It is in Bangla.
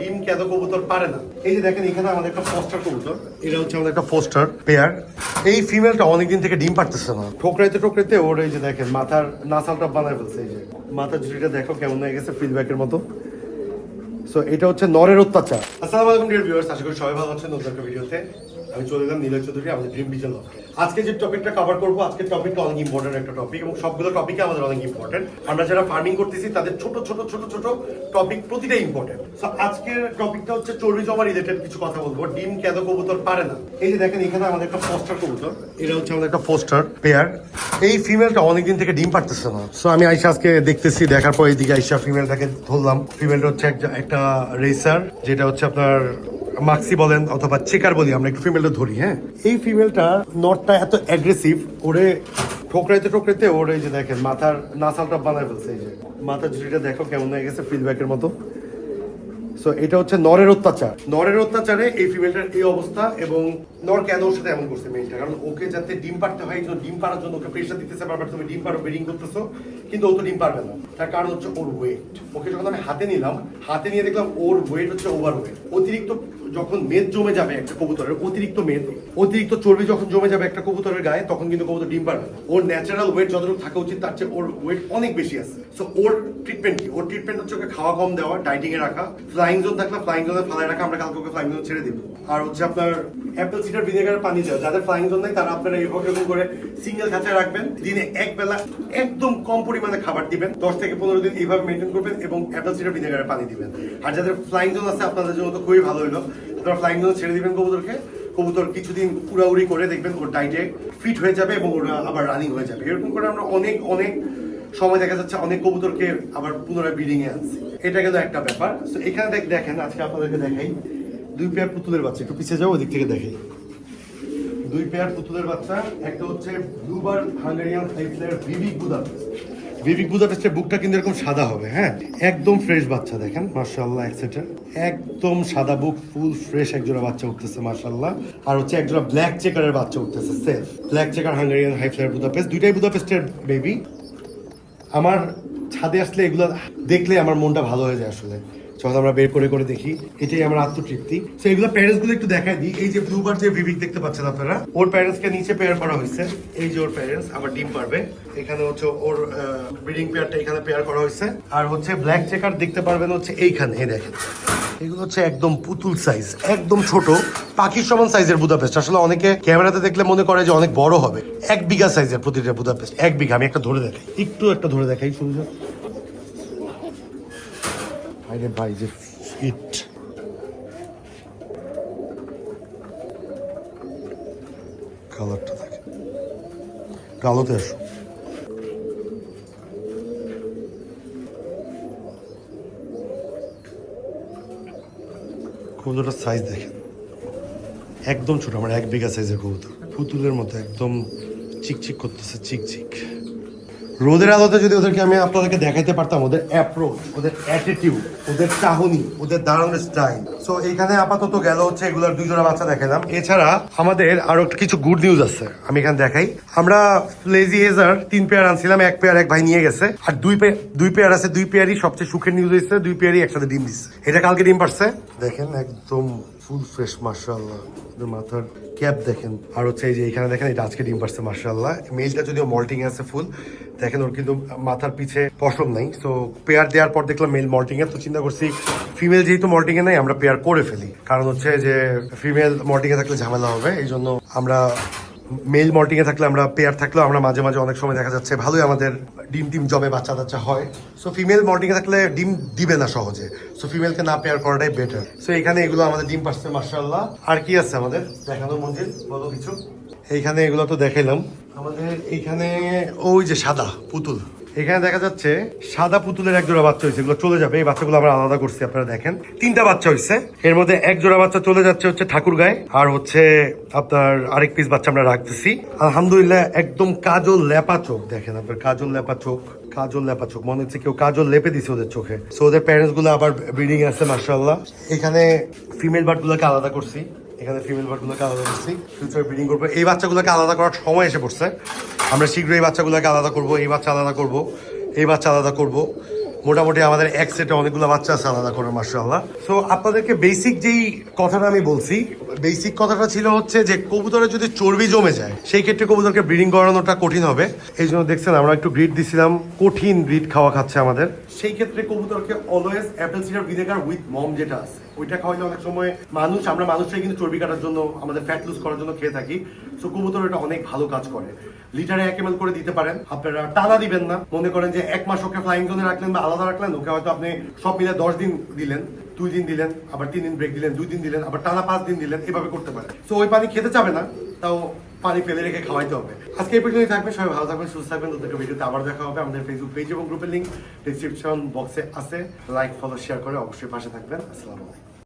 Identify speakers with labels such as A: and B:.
A: ডিম কেন কবুতর পারে না? এই যে দেখেন, এখানে আমাদের একটা ফস্টার কবুতর। এটা হচ্ছে আমাদের একটা ফস্টার পেয়ার এই ফিমেলটা অনেকদিন থেকে ডিম পারতেছে না। ঠোকরাইতে ঠোকরাইতে ওর এই যে দেখেন, মাথার নাসালটা বানায় ফেলছে এই যে। মাথার ঝুড়িটা দেখো, কেমন হয়ে গেছে ফিডব্যাকের মতো। সো এটা হচ্ছে নরের অত্যাচার। আসসালামু আলাইকুম ডিয়ার ভিউয়ার্স আশা করি সবাই ভালো আছেন। নতুন একটা ভিডিওতে। আমি চলে এলাম নীলয় চৌধুরী, আমাদের ড্রিম বিজন আজকে যে টপিকটা কভার করব আজকের টপিকটা অনেক ইম্পর্টেন্ট একটা টপিক এবং সবগুলো টপিকে আমাদের অনেক ইম্পর্টেন্ট আমরা যারা ফার্মিং করতেছি, তাদের ছোট ছোট ছোট ছোট টপিক প্রতিটা ইম্পর্টেন্ট সো আজকের টপিকটা হচ্ছে চর্বি জমা রিলেটেড কিছু কথা বলব। ডিম কেন কবুতর পারে না? এই যে দেখেন, এখানে আমাদের একটা ফস্টার কবুতর। এটা হচ্ছে আমাদের একটা ফস্টার পেয়ার এই ফিমেলটা অনেকদিন থেকে ডিম পারতেছে না। সো আমি আইসা আজকে দেখতেছি, দেখার পর এইদিকে আইসা ফিমেলটাকে ধরলাম। ফিমেলটা হচ্ছে একটা রেসার যেটা হচ্ছে আপনার মাক্সি বলেন অথবা চেকার বলি, আমরা একটু ফিমেলটা ধরি হ্যাঁ? এই ফিমেলটা নটটা এত অ্যাগ্রেসিভ ওরে ঠোকরাইতে ঠোকরাইতে ওর এই যে দেখেন, মাথার নাসালটা বানায় ফেলছে, এই যে। মাথার ঝুড়িটা দেখো কেমন হয়ে গেছে ফিডব্যাকের মতো। সো এটা হচ্ছে নরের অত্যাচার। নরের অত্যাচারে এই ফিমেলটার এই অবস্থা এবং নর কেন ওর সাথে এমন করছে মেয়েটা? কারণ ওকে যাতে ডিম পারতে হয় জন্য ডিম পারার জন্য ওকে প্রেশার দিতেছে, বারবার তুমি ডিম পারো ব্রিডিং করতেছো, কিন্তু ও তো ডিম পারবে না। তার কারণ হচ্ছে ওর ওয়েট ওকে যখন আমি হাতে নিলাম, হাতে নিয়ে দেখলাম ওর ওয়েট হচ্ছে ওভার ওয়েট অতিরিক্ত যখন মেদ জমে যাবে একটা কবুতরের, অতিরিক্ত মেদ, অতিরিক্ত চর্বি যখন জমে যাবে একটা কবুতরের গায়ে, তখন কিন্তু কবুতর ডিম পারবে ওর ন্যাচারাল ওয়েট যতটুকু থাকা উচিত, তার চেয়ে ওর ওয়েট অনেক বেশি আছে। সো ওর ট্রিটমেন্ট কি? ওর ট্রিটমেন্ট হচ্ছে ওকে খাওয়া কম দেওয়া ডাইটিং এ রাখা। ফ্লাইং জোন থাকলে ফ্লাইং জোনে ফালায় রাখা, আমরা কালকে ওকে ফ্লাইং জোন ছেড়ে দিব। আর হচ্ছে আপনার অ্যাপেল সিডার ভিনেগারের পানি দেওয়া, যাদের ফ্লাইং জোন নেই, তারা আপনারা এরকম করে সিঙ্গেল খাঁচায় রাখবেন। দিনে এক বেলা একদম কম পরিমাণে খাবার দিবেন। দশ থেকে পনেরো দিন এইভাবে মেনটেন করবেন এবং অ্যাপেল সিডার ভিনেগারের পানি দিবেন। আর যাদের ফ্লাইং জোন আছে, আপনাদের জন্য তো খুবই ভালো হলো। আপনারা ফ্লাইং জোন ছেড়ে দিবেন কবুতরকে, কবুতর কিছুদিন উড়াউড়ি করে দেখবেন ওর ডাইটে ফিট হয়ে যাবে এবং ওরা আবার রানিং হয়ে যাবে। এরকম করে আমরা অনেক অনেক সময় দেখা যাচ্ছে অনেক কবুতরকে আবার পুনরায় ব্রিডিং এ আনছি। এটা কিন্তু একটা ব্যাপার। তো এখানে দেখ- দেখেন, আজকে আপনাদেরকে দেখাই। দুই পেয়ার পুতুলের বাচ্চা, একটু পিছিয়ে যাব ওদিক থেকে দেখাই। দুই পেয়ার পুতুলের বাচ্চা, একটা হচ্ছে ব্লুবার হাঙ্গেরিয়ান হাইফ্লায়ার ভিভিক বুদাপেস্ট ভিভিক বুদাপেস্টের বুকটা কিন্তু এরকম সাদা হবে হ্যাঁ? একদম ফ্রেশ বাচ্চা, দেখেন মার্শাল্লাহ একসেট্রা একদম সাদা বুক ফুল ফ্রেশ একজোড়া বাচ্চা উঠতেছে মার্শাল্লাহ আর হচ্ছে একজোড়া ব্ল্যাক চেকারের বাচ্চা উঠতেছে self black checker Hungarian highflyer Budapest দুইটাই বুদাপেস্টের বেবি আমার ছাদে আসলে এগুলো দেখলে আমার মনটা ভালো হয়ে যায় আসলে। যখন আমরা বের করে করে দেখি। এটাই আমার আত্মতৃপ্তি। তো এগুলো প্যারেন্টসগুলো একটু দেখাই দিই। এই যে ব্লুবার যে ভিভিক দেখতে পাচ্ছেন আপনারা, ওর প্যারেন্টস কে নিচে পেয়ার করা হয়েছে। এই যে ওর প্যারেন্টস আবার ডিম পারবে। এখানে হচ্ছে ওর ব্রিডিং পেয়ারটা এখানে পেয়ার করা হয়েছে। আর হচ্ছে ব্ল্যাক চেকার দেখতে পারবেন হচ্ছে এইখানে। এই দেখেন। এগুলো হচ্ছে একদম পুতুল সাইজ একদম ছোট, পাখির সমান সাইজের বুদাপেস্ট আসলে অনেকে ক্যামেরাতে দেখলে মনে করে যে অনেক বড় হবে। এক বিঘা সাইজের প্রতিটা বুদাপেস্ট এক বিঘা, আমি একটা ধরে দেখাই, একটু একটা ধরে দেখাই শুনছো আরে ভাই, যে ফিট কালারটা দেখে কালোতে আসো। কবুতরটার সাইজ দেখেন। একদম ছোট আমার এক বিঘা সাইজের কবুতর। পুতুলের মতো, একদম চিকচিক করতেছে, চিকচিক। রোদের আলোতে যদি ওদেরকে আমি আপনাদেরকে দেখাইতে পারতাম, ওদের অ্যাপ্রোচ ওদের অ্যাটিটিউড ওদের চাহনি, ওদের দাঁড়ানোর স্টাইল সো এইখানে আপাতত গেল হচ্ছে এগুলোর জোড়া বাচ্চা দেখালাম এছাড়া আমাদের আরও কিছু গুড নিউজ আছে, আমি এখানে দেখাই। আমরা লেজি হেজার তিন পেয়ার আনছিলাম, এক পেয়ার এক ভাই নিয়ে গেছে। আর দুই পেয়ার দুই পেয়ার আছে, দুই পেয়ারই সবচেয়ে সুখের নিউজ হয়েছে দুই পেয়ারই একসাথে ডিম দিচ্ছে। এটা কালকে ডিম পারছে দেখেন, একদম ফুল ফ্রেশ মার্শাল্লাহ মাথার ক্যাপ দেখেন। আর হচ্ছে এই যে এখানে দেখেন এটা আজকে ডিম পারছে মার্শাল্লাহ মেলটা যদিও মল্টিং আছে ফুল দেখেন ওর কিন্তু মাথার পিছে পশম নাই। তো পেয়ার দেওয়ার পর দেখলাম মেল মল্টিং এর তো চিন্তা করছি ফিমেল যেহেতু মল্টিং এ নাই, আমরা পেয়ার করে ফেলি। কারণ হচ্ছে যে ফিমেল মল্টিং এ থাকলে ঝামেলা হবে। এই জন্য আমরা মেল মর্টিংয়ে থাকলে আমরা পেয়ার থাকলেও আমরা মাঝে মাঝে অনেক সময় দেখা যাচ্ছে ভালোই আমাদের ডিম টিম জমে বাচ্চা টাচ্চা হয়। সো ফিমেল মর্টিংয়ে থাকলে ডিম দিবে না সহজে। সো ফিমেলকে না পেয়ার করাটাই বেটার সো এখানে এগুলো আমাদের ডিম পাচ্ছে মার্শাল্লাহ আর কি আছে আমাদের? দেখানো মন্দির বলো কিছু। এইখানে এগুলো তো দেখাইলাম। আমাদের এইখানে ওই যে সাদা পুতুল। এখানে দেখা যাচ্ছে সাদা পুতুলের এক জোড়া বাচ্চা হয়েছে, এগুলো চলে যাবে। এই বাচ্চাগুলো আমরা আলাদা করছি, আপনারা দেখেন। তিনটা বাচ্চা হয়েছে। এর মধ্যে এক জোড়া বাচ্চা চলে যাচ্ছে হচ্ছে ঠাকুর গায়ে, আর হচ্ছে আপনার আরেক পিস বাচ্চা আমরা রাখতেছি। আলহামদুলিল্লাহ, একদম কাজল লেপা চোখ, দেখেন আপনার কাজল লেপা চোখ, কাজল লেপা চোখ, মনে হচ্ছে কেউ কাজল লেপে দিছে ওদের চোখে। সো ওদের প্যারেন্টসগুলো আবার ব্রিডিং আছে মার্শাল্লাহ এখানে ফিমেল বার্ড গুলোকে আলাদা করছি, এখানে ফিমেল বার্ডগুলোকে আলাদা করছি ফিউচার ব্রিডিং করব। এই বাচ্চাগুলোকে আলাদা করার সময় এসে পড়ছে। আমরা শীঘ্রই এই বাচ্চাগুলোকে আলাদা করব, এই বাচ্চা আলাদা করব, এই বাচ্চা আলাদা করব। মোটামুটি আমাদের এক সেটে অনেকগুলো বাচ্চা আছে আলাদা করে মার্শাল্লাহ সো আপনাদেরকে বেসিক যেই কথাটা আমি বলছি বেসিক কথাটা ছিল হচ্ছে যে কবুতরের যদি চর্বি জমে যায়, সেই ক্ষেত্রে কবুতরকে ব্রিডিং করানোটা কঠিন হবে। এই জন্য দেখছেন আমরা একটু গ্রিড দিছিলাম, কঠিন গ্রিড খাওয়া খাচ্ছে আমাদের। সেই ক্ষেত্রে কবুতরকে always apple cider vinegar with মম যেটা আছে, ওইটা খাওয়াইলে অনেক সময় মানুষ, আমরা মানুষরাই কিন্তু চর্বি কাটার জন্য, আমাদের ফ্যাট লুজ করার জন্য খেয়ে থাকি। সো কবুতর এটা অনেক ভালো কাজ করে। লিটারে এক এমএল করে দিতে পারেন। আপনারা টানা দিবেন না। মনে করেন যে এক মাস ওকে ফ্লাইং জোনে রাখলেন বা আলাদা রাখলেন, ওকে হয়তো আপনি সব মিলে দশ দিন দিলেন, দুই দিন দিলেন, আবার তিন দিন ব্রেক দিলেন, দুই দিন দিলেন, আবার টানা পাঁচ দিন দিলেন, এভাবে করতে পারেন। তো ওই পানি খেতে চাবে না, তাও পানি ফেলে রেখে খাওয়াইতে হবে। আজকে এই পর্যন্তই থাকবে সবাই ভালো থাকবেন, সুস্থ থাকবেন। তোদেরকে ভিডিওতে আবার দেখা হবে। আমাদের ফেসবুক পেজ এবং গ্রুপের লিঙ্ক ডিসক্রিপশন বক্সে আছে। লাইক ফলো শেয়ার করে অবশ্যই পাশে থাকবেন। আসসালামু আলাইকুম।